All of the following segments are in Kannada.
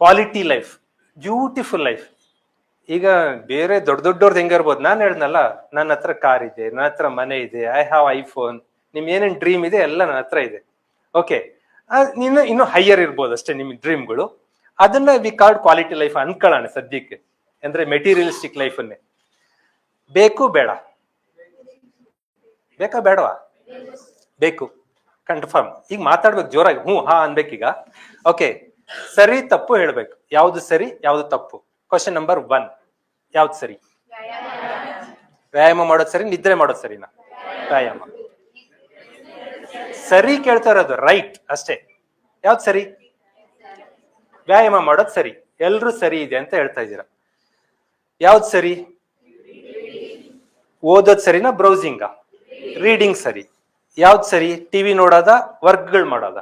ಕ್ವಾಲಿಟಿ ಲೈಫ್ ಬ್ಯೂಟಿಫುಲ್ ಲೈಫ್ ಈಗ ಬೇರೆ ದೊಡ್ಡ ದೊಡ್ಡವ್ರದ್ದು ಹೆಂಗಿರ್ಬೋದು ನಾನು ಹೇಳ್ದಲ್ಲ ನನ್ನ ಹತ್ರ ಕಾರ್ ಇದೆ ನನ್ನ ಹತ್ರ ಮನೆ ಇದೆ ಐ ಹ್ಯಾವ್ ಐಫೋನ್ ನಿಮ್ ಏನೇನ್ ಡ್ರೀಮ್ ಇದೆ ಎಲ್ಲ ನನ್ನ ಹತ್ರ ಇದೆ. ಓಕೆ ಇನ್ನು ಇನ್ನು ಹೈಯರ್ ಇರ್ಬೋದು ಅಷ್ಟೇ ನಿಮ್ ಡ್ರೀಮ್ಗಳು ಅದನ್ನ ವಿ ಕಾರ್ಡ್ ಕ್ವಾಲಿಟಿ ಲೈಫ್ ಅನ್ಕೊಳ್ಳೋಣ ಸದ್ಯಕ್ಕೆ. ಅಂದ್ರೆ ಮೆಟೀರಿಯಲಿಸ್ಟಿಕ್ ಲೈಫನ್ನೇ ಬೇಕು, ಬೇಡ. ಬೇಕಾ, ಬೇಡವಾ? ಬೇಕು. ಕನ್ಫರ್ಮ್ ಈಗ ಮಾತಾಡ್ಬೇಕು ಜೋರಾಗಿ. ಹ್ಞೂ, ಹಾ, ಅನ್ಬೇಕೀಗ. ಓಕೆ ಸರಿ ತಪ್ಪು ಹೇಳ್ಬೇಕು. ಯಾವ್ದು ಸರಿ, ಯಾವ್ದು ತಪ್ಪು? ಕ್ವಶನ್ ನಂಬರ್ ಒನ್ ಯಾವ್ದು ಸರಿ? ವ್ಯಾಯಾಮ ಮಾಡೋದು ಸರಿ, ನಿದ್ರೆ ಮಾಡೋದು ಸರಿನಾ? ವ್ಯಾಯಾಮ. ಸರಿ ಕೇಳ್ತಾ ಇರೋದು ರೈಟ್ ಅಷ್ಟೇ. ಯಾವ್ದು ಸರಿ? ವ್ಯಾಯಾಮ ಮಾಡೋದು ಸರಿ. ಎಲ್ರು ಸರಿ ಇದೆ ಅಂತ ಹೇಳ್ತಾ ಇದ್ದೀರಾ. ಯಾವ್ದು ಸರಿ? ಓದೋದ್ ಸರಿನಾ ಬ್ರೌಸಿಂಗ ರೀಡಿಂಗ್ ಸರಿ. ಯಾವ್ದು ಸರಿ? ಟಿವಿ ನೋಡೋದ? ವರ್ಕ್ಗಳು ಮಾಡೋದ?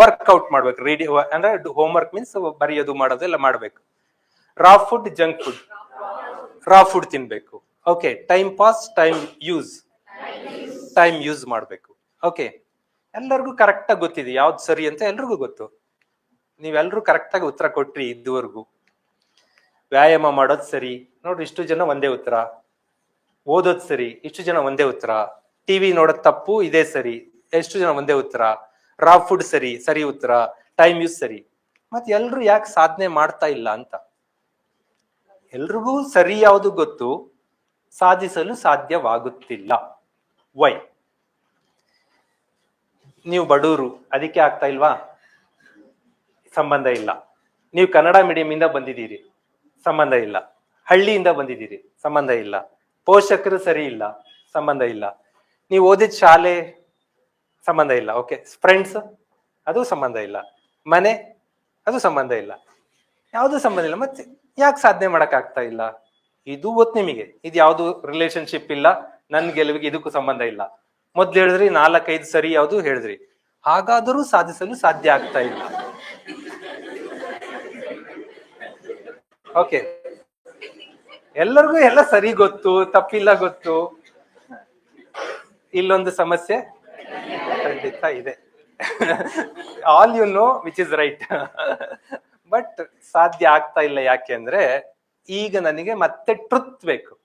ವರ್ಕ್ಔಟ್ ಮಾಡ್ಬೇಕು. ರೀಡಿ ಅಂದ್ರೆ ಹೋಮ್ವರ್ಕ್ ಮೀನ್ಸ್ ಬರೆಯೋದು, ಮಾಡೋದು ಎಲ್ಲ ಮಾಡ್ಬೇಕು. Raw food junk food raw food ತಿನ್ಬೇಕು. Okay time pass time use time use ಮಾಡ್ಬೇಕು. ಓಕೆ ಎಲ್ಲರಿಗೂ ಕರೆಕ್ಟಾಗಿ ಗೊತ್ತಿದೆ. ಯಾವ್ದು ಸರಿ ಅಂತ ಎಲ್ರಿಗೂ ಗೊತ್ತು. ನೀವೆಲ್ಲರೂ ಕರೆಕ್ಟಾಗಿ ಉತ್ತರ ಕೊಟ್ರಿ ಇದುವರೆಗೂ ವ್ಯಾಯಾಮ ಮಾಡೋದು ಸರಿ. ನೋಡ್ರಿ, ಇಷ್ಟು ಜನ ಒಂದೇ ಉತ್ತರ. ಓದೋದು ಸರಿ. ಇಷ್ಟು ಜನ ಒಂದೇ ಉತ್ತರ. ಟಿವಿ ನೋಡೋದ್ ತಪ್ಪು, ಇದೇ ಸರಿ. ಎಷ್ಟು ಜನ ಒಂದೇ ಉತ್ತರ? ರಾ ಫುಡ್ ಸರಿ ಸರಿ ಉತ್ತರ ಟೈಮ್ ಯೂಸ್ ಸರಿ. ಮತ್ತೆ ಎಲ್ರು ಯಾಕೆ ಸಾಧನೆ ಮಾಡ್ತಾ ಇಲ್ಲ ಅಂತ? ಎಲ್ರಿಗೂ ಸರಿ ಯಾವುದು ಗೊತ್ತು? ಸಾಧಿಸಲು ಸಾಧ್ಯವಾಗುತ್ತಿಲ್ಲ. ವೈ ನೀವು ಬಡೂರು, ಅದಕ್ಕೆ ಆಗ್ತಾ ಇಲ್ವಾ? ಸಂಬಂಧ ಇಲ್ಲ. ನೀವು ಕನ್ನಡ ಮೀಡಿಯಂ ಇಂದ ಬಂದಿದ್ದೀರಿ, ಸಂಬಂಧ ಇಲ್ಲ. ಹಳ್ಳಿಯಿಂದ ಬಂದಿದ್ದೀರಿ, ಸಂಬಂಧ ಇಲ್ಲ. ಪೋಷಕರು ಸರಿ ಇಲ್ಲ, ಸಂಬಂಧ ಇಲ್ಲ. ನೀವು ಓದಿದ ಶಾಲೆ ಸಂಬಂಧ ಇಲ್ಲ. ಓಕೆ ಫ್ರೆಂಡ್ಸ್ ಅದು ಸಂಬಂಧ ಇಲ್ಲ. ಮನೆ, ಅದು ಸಂಬಂಧ ಇಲ್ಲ. ಯಾವುದು ಸಂಬಂಧ ಇಲ್ಲ. ಮತ್ತೆ ಯಾಕೆ ಸಾಧನೆ ಮಾಡಕ್ ಆಗ್ತಾ ಇಲ್ಲ? ಇದು ಗೊತ್ತು ನಿಮಗೆ. ಇದು ಯಾವುದು ರಿಲೇಶನ್ಶಿಪ್ ಇಲ್ಲ. ನನ್ ಗೆಲುವಿಗೆ ಇದಕ್ಕೂ ಸಂಬಂಧ ಇಲ್ಲ. ಮೊದ್ಲು ಹೇಳಿದ್ರಿ, ನಾಲ್ಕೈದು ಸರಿ ಯಾವುದು ಹೇಳಿದ್ರಿ. ಹಾಗಾದರೂ ಸಾಧಿಸಲು ಸಾಧ್ಯ ಆಗ್ತಾ ಇಲ್ಲ. ಓಕೆ ಎಲ್ಲರಿಗೂ ಎಲ್ಲ ಸರಿ ಗೊತ್ತು, ತಪ್ಪಿಲ್ಲ ಗೊತ್ತು. ಇಲ್ಲೊಂದು ಸಮಸ್ಯೆ. ಖಂಡಿತ ಇದೆ. All you know which is right but ಸಾಧ್ಯ ಆಗ್ತಾ ಇಲ್ಲ ಯಾಕೆ ಅಂದ್ರೆ ಈಗ ನನಗೆ ಮತ್ತೆ ಟ್ರುತ್ ಬೇಕು.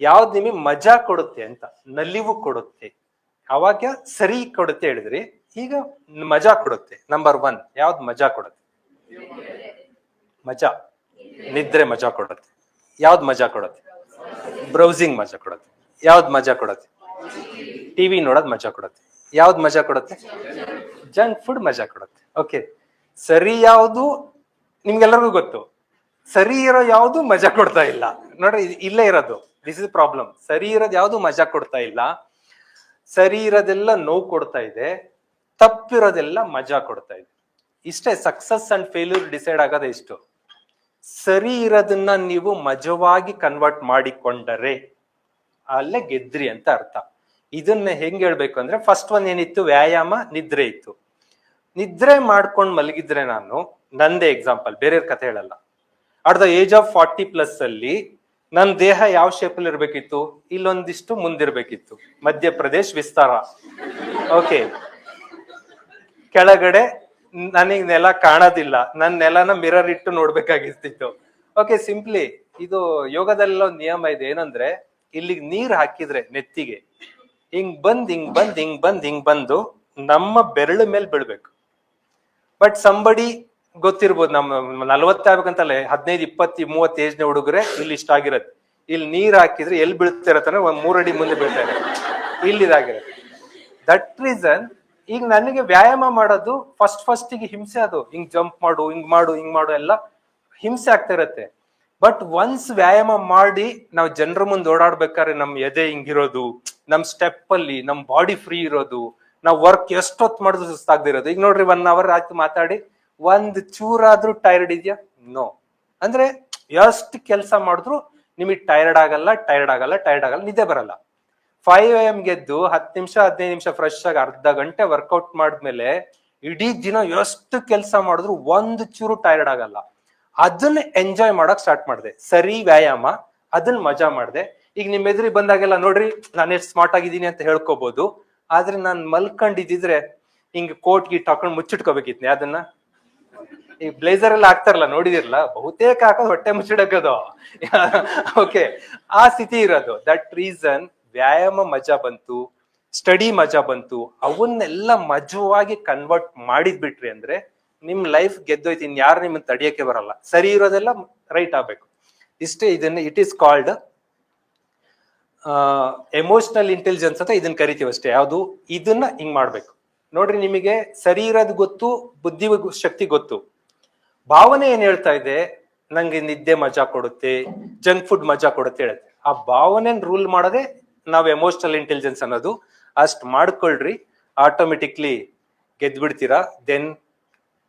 ಯಾವ್ದು ನಿಮಗೆ ಮಜಾ ಕೊಡುತ್ತೆ ಅಂತ, ನಲಿವು ಕೊಡುತ್ತೆ. ಅವಾಗ ಸರಿ ಕೊಡುತ್ತೆ ಹೇಳಿದ್ರಿ. ಈಗ ಮಜಾ ಕೊಡುತ್ತೆ. ನಂಬರ್ ಒನ್ ಯಾವ್ದು ಮಜಾ ಕೊಡುತ್ತೆ? ಮಜಾ. ನಿದ್ರೆ ಮಜಾ ಕೊಡುತ್ತೆ. ಯಾವ್ದು ಮಜಾ ಕೊಡುತ್ತೆ? ಬ್ರೌಸಿಂಗ್ ಮಜಾ ಕೊಡುತ್ತೆ. ಯಾವ್ದು ಮಜಾ ಕೊಡುತ್ತೆ? ಟಿವಿ ನೋಡೋದ್ ಮಜಾ ಕೊಡುತ್ತೆ. ಯಾವ್ದು ಮಜಾ ಕೊಡುತ್ತೆ? ಜಂಕ್ ಫುಡ್ ಮಜಾ ಕೊಡುತ್ತೆ. ಓಕೆ ಸರಿ ಯಾವುದು? ನಿಮ್ಗೆಲ್ಲರಿಗೂ ಗೊತ್ತು. ಸರಿ ಇರೋ ಯಾವುದು ಮಜಾ ಕೊಡ್ತಾ ಇಲ್ಲ. ನೋಡ್ರಿ ಇಲ್ಲೇ ಇರೋದು. ದಿಸ್ ಇಸ್ ಪ್ರಾಬ್ಲಮ್ ಸರಿ ಇರೋದು ಯಾವುದು ಮಜಾ ಕೊಡ್ತಾ ಇಲ್ಲ. ಸರಿ ಇರೋದೆಲ್ಲ ನೋವು ಕೊಡ್ತಾ ಇದೆ. ತಪ್ಪಿರೋದೆಲ್ಲ ಮಜಾ ಕೊಡ್ತಾ ಇದೆ. ಇಷ್ಟೇ ಸಕ್ಸಸ್ ಅಂಡ್ ಫೇಲ್ಯೂರ್ ಡಿಸೈಡ್ ಆಗೋದೇ ಇಷ್ಟು. ಸರಿ ಇರೋದನ್ನ ನೀವು ಮಜವಾಗಿ ಕನ್ವರ್ಟ್ ಮಾಡಿಕೊಂಡರೆ ಅಲ್ಲೇ ಗೆದ್ರಿ ಅಂತ ಅರ್ಥ. ಇದನ್ನ ಹೆಂಗ್ ಹೇಳ್ಬೇಕು ಅಂದ್ರೆ ಫಸ್ಟ್ ಒನ್ ಏನಿತ್ತು? ವ್ಯಾಯಾಮ, ನಿದ್ರೆ ಇತ್ತು. ನಿದ್ರೆ ಮಾಡ್ಕೊಂಡ್ ಮಲಗಿದ್ರೆ ನಾನು, ನಂದೇ ಎಕ್ಸಾಂಪಲ್ ಬೇರೆಯವ್ರ ಕಥೆ ಹೇಳಲ್ಲ. At the age of forty plus ಅಲ್ಲಿ ನನ್ನ ದೇಹ ಯಾವ ಶೇಪ್ ಅಲ್ಲಿ ಇರ್ಬೇಕಿತ್ತು? ಇಲ್ಲೊಂದಿಷ್ಟು ಮುಂದಿರ್ಬೇಕಿತ್ತು. ಮಧ್ಯಪ್ರದೇಶ್, ವಿಸ್ತಾರ. ಓಕೆ ಕೆಳಗಡೆ ನನಗೆ ನೆಲ ಕಾಣೋದಿಲ್ಲ. ನನ್ನ ನೆಲನ ಮಿರರ್ ಇಟ್ಟು ನೋಡ್ಬೇಕಾಗಿರ್ತಿತ್ತು. ಓಕೆ ಸಿಂಪ್ಲಿ ಇದು ಯೋಗದಲ್ಲೆಲ್ಲ ಒಂದು ನಿಯಮ ಇದೆ. ಏನಂದ್ರೆ, ಇಲ್ಲಿಗೆ ನೀರ್ ಹಾಕಿದ್ರೆ ನೆತ್ತಿಗೆ ಹಿಂಗ್ ಬಂದ್ ಹಿಂಗ್ ಬಂದ್ ಹಿಂಗ್ ಬಂದ್, ಹಿಂಗ್ ಬಂದು ನಮ್ಮ ಬೆರಳು ಮೇಲೆ ಬೀಳ್ಬೇಕು. ಬಟ್ ಸಂಬಡಿ ಗೊತ್ತಿರ್ಬೋದು ನಮ್ಮ ನಲ್ವತ್ತಾಗ್ಬೇಕಂತಲ್ಲ ಹದಿನೈದು, ಇಪ್ಪತ್ತು, ಮೂವತ್ತು ಏಜ್ನ ಹುಡುಗರೆ ಇಲ್ಲಿ ಇಷ್ಟ ಆಗಿರತ್ತೆ. ಇಲ್ಲಿ ನೀರ್ ಹಾಕಿದ್ರೆ ಎಲ್ಲಿ ಬೀಳ್ತಿರತ್ತಂದ್ರೆ ಒಂದ್ ಮೂರಡಿ ಮುಂದೆ ಬೀಳ್ತಾ ಇಲ್ಲಿ ಇದಾಗಿರತ್ತೆ. ದಟ್ ರೀಸನ್ ಈಗ ನನಗೆ ವ್ಯಾಯಾಮ ಮಾಡೋದು ಫಸ್ಟ್ ಫಸ್ಟ್ಗೆ ಹಿಂಸೆ ಅದು. ಹಿಂಗ್ ಜಂಪ್ ಮಾಡು, ಹಿಂಗ್ ಮಾಡು ಹಿಂಗ್ ಮಾಡು ಎಲ್ಲ ಹಿಂಸೆ ಆಗ್ತಾ ಇರತ್ತೆ. ಬಟ್ ಒನ್ಸ್ ವ್ಯಾಯಾಮ ಮಾಡಿ ನಾವು ಜನರ ಮುಂದೆ ಓಡಾಡ್ಬೇಕಾದ್ರೆ ನಮ್ ಎದೆ ಹಿಂಗಿರೋದು. ನಮ್ ಸ್ಟೆಪ್ ಅಲ್ಲಿ, ನಮ್ ಬಾಡಿ ಫ್ರೀ ಇರೋದು, ನಾವು ವರ್ಕ್ ಎಷ್ಟೊತ್ತು ಮಾಡಿದ್ರು ಇರೋದು. ಈಗ ನೋಡ್ರಿ ಒನ್ ಅವರ್ ಆಯ್ತು ಮಾತಾಡಿ, ಒಂದ್ ಚೂರಾದ್ರೂ ಟೈರ್ಡ್ ಇದೆಯಾ? ನೋ ಅಂದ್ರೆ ಎಷ್ಟು ಕೆಲಸ ಮಾಡಿದ್ರು ನಿಮಗೆ ಟೈರ್ಡ್ ಆಗಲ್ಲ ಟೈರ್ಡ್ ಆಗಲ್ಲ ಟೈರ್ಡ್ ಆಗಲ್ಲ, ನಿದ್ದೆ ಬರಲ್ಲ. ಫೈವ್ ಎಂ ಗೆದ್ದು ಹತ್ತು ನಿಮಿಷ, ಹದಿನೈದು ನಿಮಿಷ ಫ್ರೆಶ್ ಆಗಿ ಅರ್ಧ ಗಂಟೆ ವರ್ಕೌಟ್ ಮಾಡಿದ್ಮೇಲೆ ಇಡೀ ದಿನ ಎಷ್ಟು ಕೆಲಸ ಮಾಡಿದ್ರು ಒಂದು ಚೂರು ಟೈರ್ಡ್ ಆಗಲ್ಲ. ಅದನ್ನ ಎಂಜಾಯ್ ಮಾಡಕ್ ಸ್ಟಾರ್ಟ್ ಮಾಡಿದೆ. ಸರಿ ವ್ಯಾಯಾಮ, ಅದನ್ನ ಮಜಾ ಮಾಡಿದೆ. ಈಗ ನಿಮ್ಮ ಎದುರಿ ಬಂದಾಗೆಲ್ಲ ನೋಡ್ರಿ ನಾನು ಎಷ್ಟು ಸ್ಮಾರ್ಟ್ ಆಗಿದ್ದೀನಿ ಅಂತ ಹೇಳ್ಕೋಬಹುದು ಆದ್ರೆ ನಾನು ಮಲ್ಕೊಂಡಿದ್ದಿದ್ರೆ ಹಿಂಗ್ ಕೋಟ್ ಗೀಟ್ ಹಾಕೊಂಡು ಮುಚ್ಚಿಟ್ಕೋಬೇಕಿತ್ತು ಅದನ್ನ. ಈ ಬ್ಲೇಸರ್ ಎಲ್ಲ ಹಾಕ್ತಾರಲ್ಲ, ನೋಡಿದಿರಲ್ಲ? ಬಹುತೇಕ ಹಾಕೋದು ಹೊಟ್ಟೆ ಮುಚ್ಚಿಡಕ್ಕದು. ಓಕೆ ಆ ಸ್ಥಿತಿ ಇರೋದು. ದಟ್ ರೀಸನ್ ವ್ಯಾಯಾಮ ಮಜಾ ಬಂತು ಸ್ಟಡಿ ಮಜಾ ಬಂತು. ಅವನ್ನೆಲ್ಲ ಮಜವಾಗಿ ಕನ್ವರ್ಟ್ ಮಾಡಿದ್ ಬಿಟ್ರಿ ಅಂದ್ರೆ ನಿಮ್ ಲೈಫ್ ಗೆದ್ದೋಯ್ತು. ಇನ್ ಯಾರು ನಿಮ್ಮನ್ನ ತಡಿಯಕ್ಕೆ ಬರಲ್ಲ. ಸರಿ ಇರೋದೆಲ್ಲ ರೈಟ್ ಆಗ್ಬೇಕು. ಇಷ್ಟೇ ಇದನ್ನ it is called emotional intelligence ಅಂತ ಇದನ್ನ ಕರಿತೀವಿ ಅಷ್ಟೇ. ಯಾವುದು? ಇದನ್ನ ಹಿಂಗ್ ಮಾಡ್ಬೇಕು. ನೋಡ್ರಿ ನಿಮಗೆ ಶರೀರದ ಗೊತ್ತು, ಬುದ್ಧಿ ಶಕ್ತಿ ಗೊತ್ತು. ಭಾವನೆ ಏನ್ ಹೇಳ್ತಾ ಇದೆ? ನಂಗೆ ನಿದ್ದೆ ಮಜಾ ಕೊಡುತ್ತೆ ಜಂಕ್ ಫುಡ್ ಮಜಾ ಕೊಡುತ್ತೆ ಹೇಳುತ್ತೆ. ಆ ಭಾವನೆನ್ ರೂಲ್ ಮಾಡೋದೇ ನಾವ್ ಎಮೋಷನಲ್ ಇಂಟೆಲಿಜೆನ್ಸ್ ಅನ್ನೋದು ಅಷ್ಟ್ ಮಾಡ್ಕೊಳ್ರಿ ಆಟೋಮೆಟಿಕ್ಲಿ ಗೆದ್ಬಿಡ್ತೀರಾ? ದೆನ್